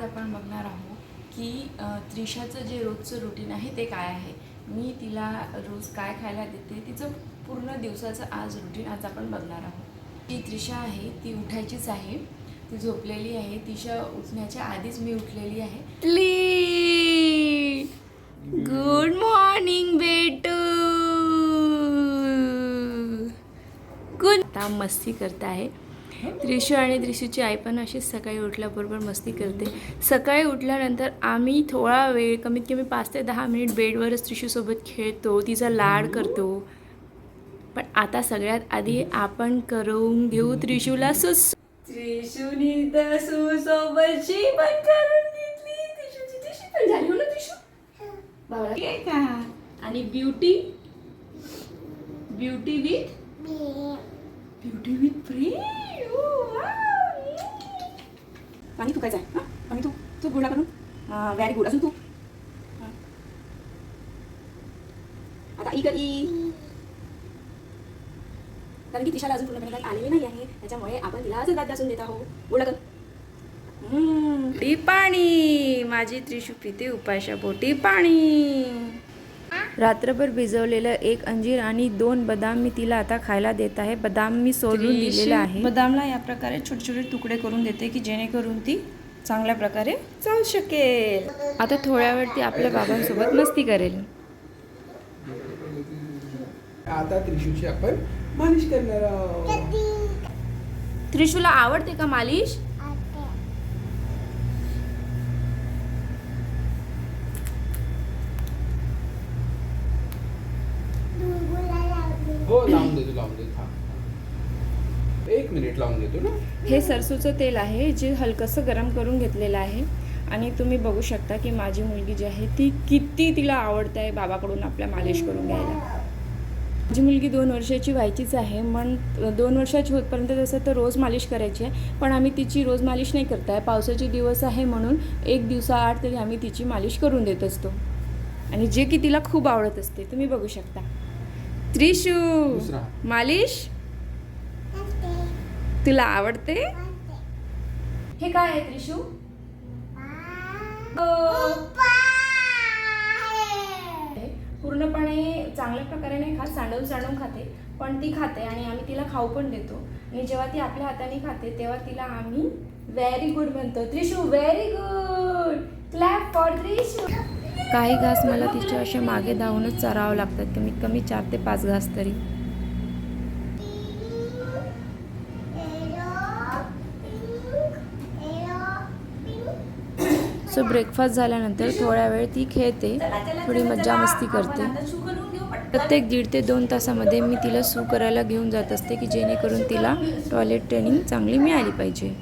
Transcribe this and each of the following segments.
आज आपण बघणार आहोत की त्रिशाचं जे रोजचं रुटीन आहे ते काय आहे? मी तिला रोज काय खायला देते? तिचं पूर्ण दिवसाचं आज रुटीन आज आपण बघणार आहोत. ती त्रिशा आहे ती उठायचीच आहे. ती झोपलेली आहे. तिच्या उठण्याच्या आधीच मी उठलेली आहे. गुड मॉर्निंग बेटू! गुड आता मस्ती करत आहे. त्रिशू आणि त्रिशूची आई पण अशीच सकाळी उठल्याबरोबर मस्ती करते. सकाळी उठल्यानंतर आम्ही थोडा वेळ कमीत कमी पाच ते दहा मिनिट बेडवरच त्रिशूसोबत खेळतो तिचा लाड करतो. पण आता सगळ्यात आधी आपण करून घेऊ त्रिशूला सुस. त्रिशूनी तर सुसोबतची पण करून घेतली. त्रिशूची त्रिशू पण झाली हो ना त्रिशू? बाबा ठीक आहे का आणि beauty? Beauty with? Beauty with free पाणी तू काय आहे. हां? पाणी तू तू गोळा करून. व्हेरी गुड अजून तू. आता ई कधी कारण की तिशाला अजून पूर्णपणे काही आलेले नाही आहे. त्याच्यामुळे आपण तिला असं दात असून देत आहोत. गोळा कर. पाणी. माझी त्रिशू पिते उपाशा पोटी पाणी. रात्रभर भिजवलेलं एक अंजीर आणि दोन बदाम मी तिला आता खायला देत आहे. बदाम मी सोडून दिलेला आहे. बदामला या प्रकारे छोटे छोटे तुकडे करून देते की जेणेकरून ती चांगल्या प्रकारे चालू शकेल. आता थोड्या वेळ ती आपल्या बाबांसोबत मस्ती करेल. आता त्रिशूची आपण मालिश करणार आहोत. त्रिशूला आवडते का मालिश हो लावून देतो लावून देतो थांब एक मिनिट लावून देतो ना? हे सरसूचं तेल आहे जे हलकंसं गरम करून घेतलेलं आहे. आणि तुम्ही बघू शकता की माझी मुलगी जी आहे ती किती तिला आवडते आहे बाबाकडून आपल्या मालिश करून घ्यायला. माझी मुलगी दोन वर्षाची व्हायचीच आहे पण दोन वर्षाची होतपर्यंत तसं तर रोज मालिश करायची आहे. पण आम्ही तिची रोज मालिश नाही करत आहे पावसाचे दिवस आहे म्हणून एक दिवसाआड तरी आम्ही तिची मालिश करून देत असतो. आणि जे की तिला खूप आवडत असते तुम्ही बघू शकता. त्रिशू. मालिश. तुला आवडते? हे काय आहे त्रिशू? पूर्णपणे चांगल्या प्रकारे नाही खात सांडवून सांडवून खाते पण ती खाते आणि आम्ही तिला खाऊ पण देतो. आणि जेव्हा ती आपल्या हाताने खाते तेव्हा तिला आम्ही व्हेरी गुड म्हणतो. Trishu very good clap for Trishu. काही घास मला तिच्या असे मागे धावूनच चरावं लागतात. कमीत कमी चार ते पाच घास तरी. सो ब्रेकफास्ट झाल्यानंतर थोड्या वेळ ती खेळते थोडी मज्जा मस्ती करते. प्रत्येक दीड ते दोन तासामध्ये मी तिला सू करायला घेऊन जात असते की जेणेकरून तिला टॉयलेट ट्रेनिंग चांगली मिळाली पाहिजे.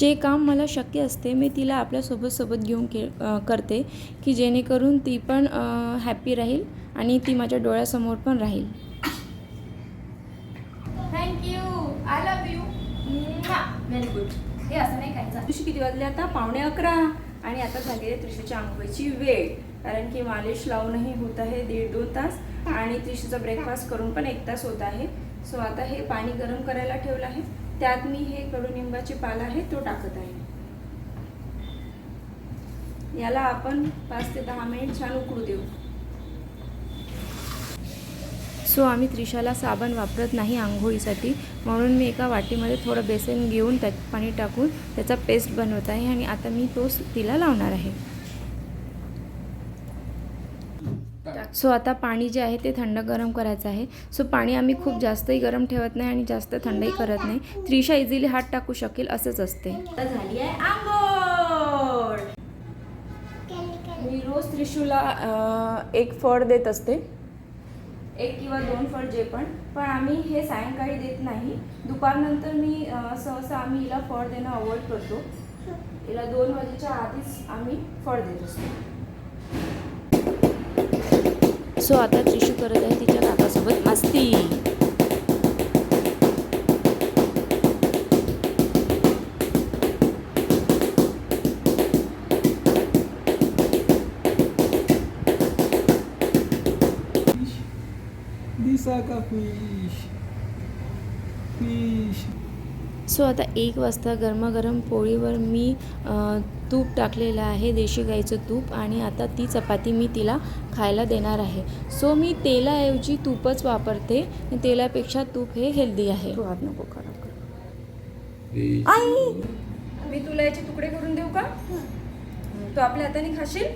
जे काम मला शक्य असते मी तिला आपल्यासोबत सोबत घेऊन के करते की जेणेकरून ती पण हॅपी राहील आणि ती माझ्या डोळ्यासमोर पण राहील. Thank you I love you very good हे असं नाही खायचं. तुझी किती वाजले आता? पावणे अकरा. आणि आता झाली आहे त्रिशूच्या आंघोळीची वेळ. कारण की मालिश लावूनही होत आहे दीड दोन तास. आणि त्रिशूचा ब्रेकफास्ट करून पण एक तास होत आहे. सो आता हे पाणी गरम करायला ठेवलं आहे. त्यात मी हे कडुनिंबाची पाला आहे तो टाकत आहे. याला आपण पाच ते दहा मिनिट छान उकळू देऊ. सो आम्ही त्रिशाला साबण वापरत नाही आंघोळीसाठी म्हणून मी एका वाटीमध्ये थोडं बेसन घेऊन त्यात पाणी टाकून त्याचा पेस्ट बनवत आहे आणि आता मी तोच तिला लावणार आहे. सो आता पाणी जे आहे ते थंड गरम करायचं आहे. सो पाणी आम्ही खूप जास्तही गरम ठेवत नाही आणि जास्त थंडही करत नाही. त्रिशा इझिली हात टाकू शकेल असंच असते. झाली आहे आंघोळ. मी रोज त्रिशूला एक फळ देत असते. एक किंवा दोन फळ जे पण. पण आम्ही हे सायंकाळी देत नाही. दुपारनंतर मी सहसा आम्ही हिला फळ देणं अवॉइड करतो. हिला दोन वाजेच्या आधीच आम्ही फळ देत असतो. सो आता त्रिशू करत आहे तिच्या काकासोबत मस्ती. दिसा काफी सो आता एक वाजता गरमागरम पोळीवर मी अ, तूप टाकलेलं आहे देशी गाईचं तूप आणि आता ती चपाती मी तिला खायला देणार आहे. सो मी तेलाऐवजी तूपच वापरते. तेलापेक्षा तूप हे हेल्दी आहे. नको खराब कर. आई! मी तुला याचे तुकडे करून देऊ का? तू आपल्या हाताने खाशील?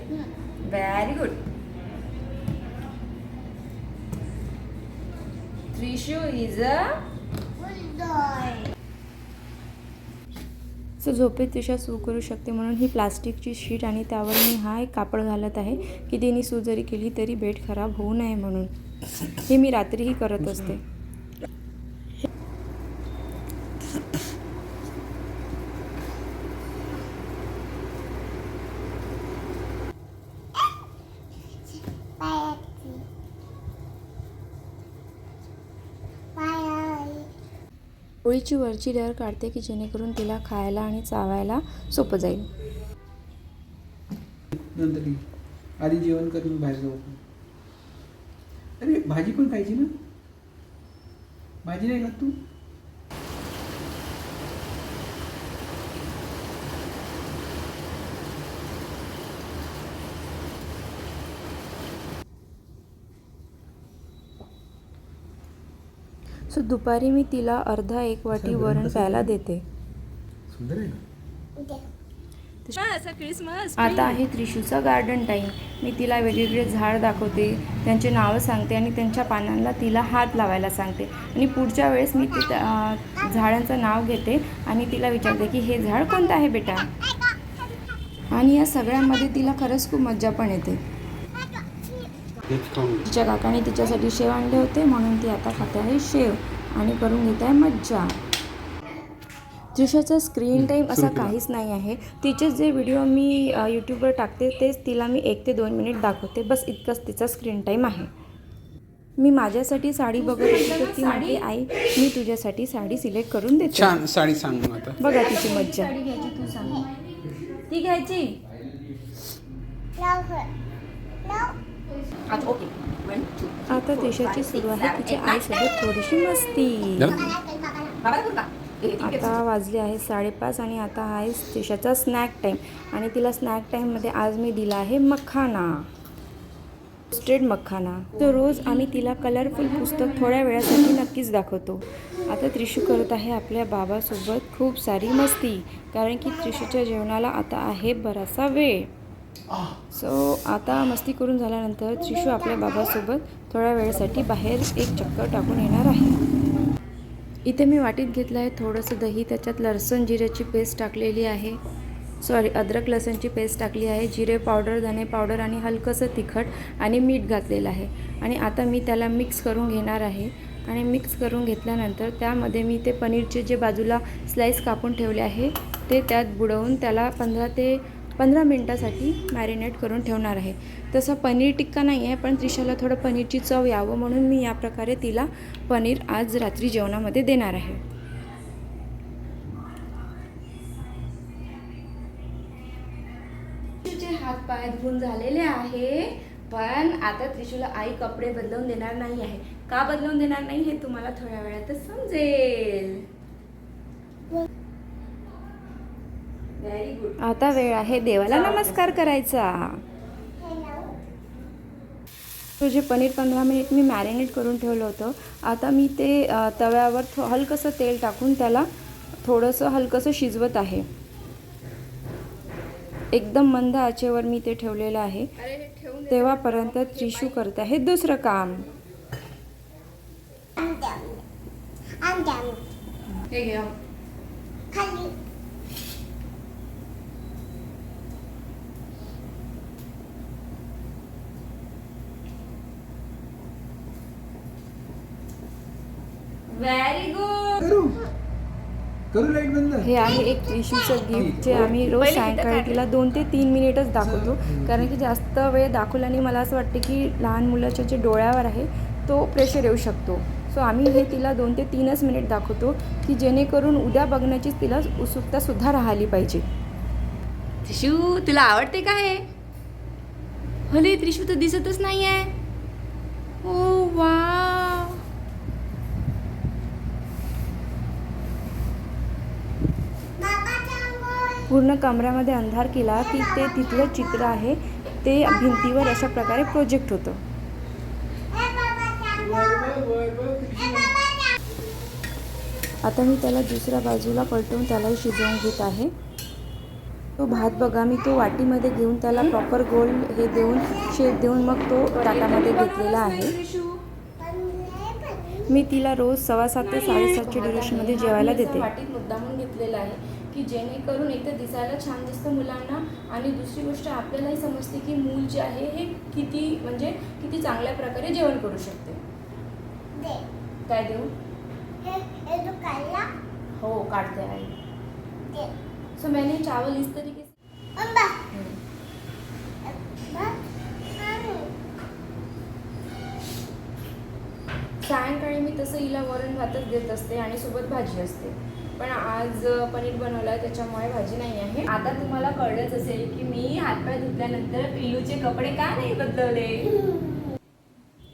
Very good Trishu is a so झोपेत तिशा सू करू शकते म्हणून ही प्लास्टिकची शीट आणि त्यावर मी हा एक कापड घालत आहे की तिने सू जरी केली तरी बेड खराब होऊ नये म्हणून. हे मी रात्रीही करत असते. पोळीची वरची लेअर काढते की जेणेकरून तिला खायला आणि चावायला सोपं जाईल. नंतर आधी जेवण कर मग बाहेर जाऊ अरे भाजी पण खायची ना? भाजी नाही खात तू? सो दुपारी मी तिला अर्धा एक वाटी वरण प्यायला? देते. आता आहे त्रिशूचा गार्डन टाईम मी तिला वेगवेगळे झाड दाखवते त्यांचे नावं सांगते आणि त्यांच्या पानांना तिला हात लावायला सांगते. आणि पुढच्या वेळेस मी ते झाडांचं नाव घेते आणि तिला विचारते की हे झाड कोणतं आहे बेटा? आणि या सगळ्यामध्ये तिला खरंच खूप मज्जा पण येते. तिच्या काकाने तिच्यासाठी शेव आणले होते म्हणून ती आता खाते आहे शेव आणि करून घेत आहे मज्जा. त्रिशाचा स्क्रीन टाईम असा. काहीच नाही आहे. तिचे जे व्हिडिओ मी यूट्यूबवर टाकते तेच तिला मी एक ते दोन मिनिट दाखवते. बस इतकंच तिचा स्क्रीन टाईम आहे. मी माझ्यासाठी साडी बघत होती तर ती म्हणते आई मी तुझ्यासाठी साडी सिलेक्ट करून देते. छान साडी सांग बघा तिची मज्जा. घ्यायची तू सांग. ती घ्यायची? आता देशाची सुरू आहे तिच्या आईसोबत थोडीशी मस्ती. आता वाजले आहे साडेपाच आणि आता आहे देशाचा स्नॅक टाईम आणि तिला स्नॅक टाईममध्ये आज मी दिला आहे मखाना. रोस्टेड मखाना. तर रोज आम्ही तिला कलरफुल पुस्तक थोड्या वेळासाठी नक्कीच दाखवतो. आता त्रिशू करत आहे आपल्या बाबासोबत खूप सारी मस्ती कारण की त्रिशूच्या जेवणाला आता आहे बराचसा वेळ. सो आता मस्ती करून झाल्यानंतर शिशू आपल्या बाबासोबत थोड्या वेळासाठी बाहेर एक चक्कर टाकून येणार आहे. इथे मी वाटीत घेतलं आहे थोडंसं दही त्याच्यात लसण जिऱ्याची पेस्ट टाकलेली आहे. सॉरी अद्रक लसणची पेस्ट टाकली आहे. जिरे पावडर धने पावडर आणि हलकंसं तिखट आणि मीठ घातलेलं आहे. आणि आता मी त्याला मिक्स करून घेणार आहे. आणि मिक्स करून घेतल्यानंतर त्यामध्ये मी ते पनीरचे जे बाजूला स्लाईस कापून ठेवले आहे ते त्यात बुडवून त्याला पंधरा ते पंधरा मिनटासाठी मॅरिनेट करून ठेवणार आहे. तसं पनीर टिक्का नाही आहे पण त्रिशाला थोडं पनीरची चव यावं म्हणून मी या प्रकारे तिला पनीर आज रात्री जेवणामध्ये देणार आहे. हात पाय धुवून झालेले आहे पण आता त्रिशूला आई कपडे बदलवून देणार नाही आहे. का बदलवून देणार नाही हे तुम्हाला थोड्या वेळातच समजेल व्हेरी गुड आता वेळ आहे देवाला नमस्कार करायचा. तुझे पनीर पंधरा मिनिट मी मॅरिनेट करून ठेवलं होतं. आता मी ते तव्यावर थो हलकंसं तेल टाकून त्याला थोडंसं हलकंसं शिजवत आहे. एकदम मंद आचेवर मी ते ठेवलेलं आहे. तेव्हापर्यंत त्रिशू करत आहे. दुसरं काम. हे व्हेरी गुड करू. करू लाइट बंद. हे आहे एक त्रिशूचं गिफ्ट जे आम्ही रोज सायंकाळी तिला दोन ते तीन मिनिटच दाखवतो. कारण की जास्त वेळ दाखवल्याने मला असं वाटते की लहान मुलाच्या जे डोळ्यावर आहे तो प्रेशर येऊ शकतो. सो आम्ही हे तिला दोन ते तीनच मिनिट दाखवतो की जेणेकरून उद्या बघण्याची तिला उत्सुकता सुद्धा राहिली पाहिजे. त्रिशू तुला आवडते का हे? हले त्रिशू तर दिसतच नाही आहे ओ वा पूर्ण कमऱ्यामध्ये अंधार केला की ते तिथलं चित्र आहे ते भिंतीवर अशा प्रकारे प्रोजेक्ट होतं. आता मी त्याला दुसऱ्या बाजूला पलटवून त्यालाही शिजवून घेत आहे. तो भात बघा मी तो वाटीमध्ये घेऊन त्याला प्रॉपर गोल हे देऊन शेप देऊन मग तो ताटामध्ये घेतलेला आहे. मी तिला रोज सव्वा सात ते साडेसातच्या ड्युरेशनमध्ये जेवायला देते. वाटीत मुद्दामून घेतलेला आहे. की जेणेकरून एक तर दिसायला छान दिसतं मुलांना. आणि दुसरी गोष्ट आपल्यालाही समजते की मूल जे आहे हे किती म्हणजे किती चांगल्या प्रकारे जेवण करू शकते. काय देऊ? हो काटते आहे सो मैंने चावल इस तरीके से सायंकाळी मी तसं हिला वरण भातच देत असते आणि सोबत भाजी असते. पण आज पनीर बनवलं आहे त्याच्यामुळे भाजी नाही आहे. आता तुम्हाला कळलंच असेल की मी हातपाय धुतल्यानंतर पिलूचे कपडे का नाही बदलवले?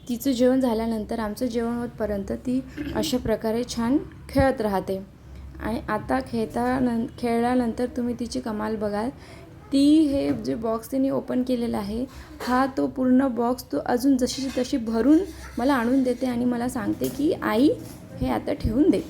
तिचं जेवण झाल्यानंतर आमचं जेवण होतपर्यंत ती अशा प्रकारे छान खेळत राहते. आणि आता खेळता नं खेळल्यानंतर तुम्ही तिची कमाल बघाल. ती हे जे बॉक्स तिने ओपन केलेला आहे हा तो पूर्ण बॉक्स तो अजून जशी तशी भरून मला आणून देते आणि मला सांगते की आई हे आता ठेवून दे.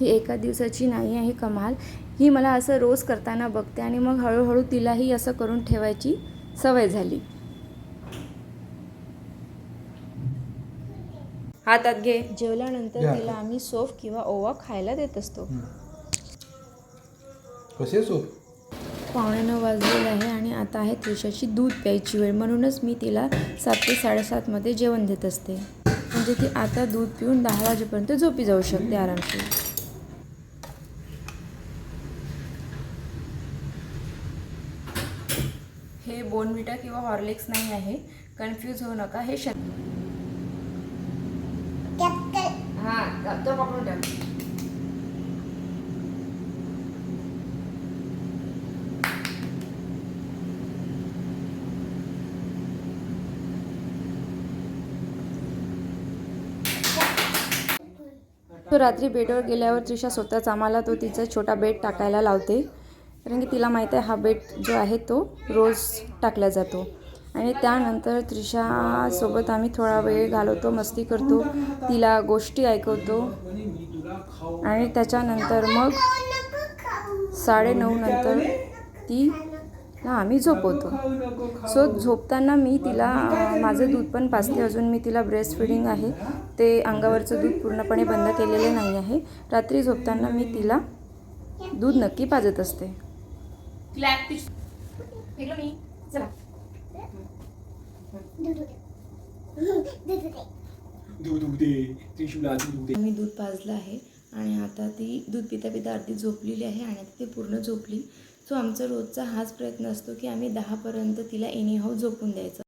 ही एका दिवसाची नाही आहे कमाल. ही मला असं रोज करताना बघते आणि मग हळूहळू तिलाही असं करून ठेवायची सवय झाली. हातात घे. जेवल्यानंतर. तिला आम्ही सोफ किंवा ओवा खायला देत असतो. कसे सोप पावणे नऊ वाजलेलं आहे आणि आता आहे त्रिशाची दूध प्यायची वेळ. म्हणूनच मी तिला सात ते साडेसातमध्ये जेवण देत असते. म्हणजे ती आता दूध पिऊन दहा वाजेपर्यंत झोपी जाऊ शकते आरामशीर हे बोनविटा किंवा हॉर्लिक्स नाही आहे. कन्फ्यूज होऊ नका हे शक हां तो पकडून टाक तो रात्री बेडवर गेल्यावर त्रिशा स्वतःच आम्हाला तो तिचा छोटा बेड टाकायला लावते. कारण की तिला माहीत आहे हा बेट जो आहे तो रोज टाकला जातो. आणि त्यानंतर त्रिशासोबत आम्ही थोडा वेळ घालवतो मस्ती करतो. तिला गोष्टी ऐकवतो. आणि त्याच्यानंतर मग साडेनऊ नंतर ती आम्ही झोपवतो. सो झोपताना मी तिला माझं दूध पण पाजते. अजून मी तिला ब्रेस्ट फिडिंग आहे. ते अंगावरचं दूध पूर्णपणे बंद केलेले नाही आहे. रात्री झोपताना मी तिला दूध नक्की पाजत असते. दूध उदे त्रिशूला दूध मी दूध पाजलं आहे आणि आता ती दूध पिता पिता अर्धी झोपलेली आहे आणि आता ती पूर्ण झोपली. सो आमचा रोजचा हाच प्रयत्न असतो की आम्ही दहापर्यंत तिला एनी हाऊ झोपून द्यायचं.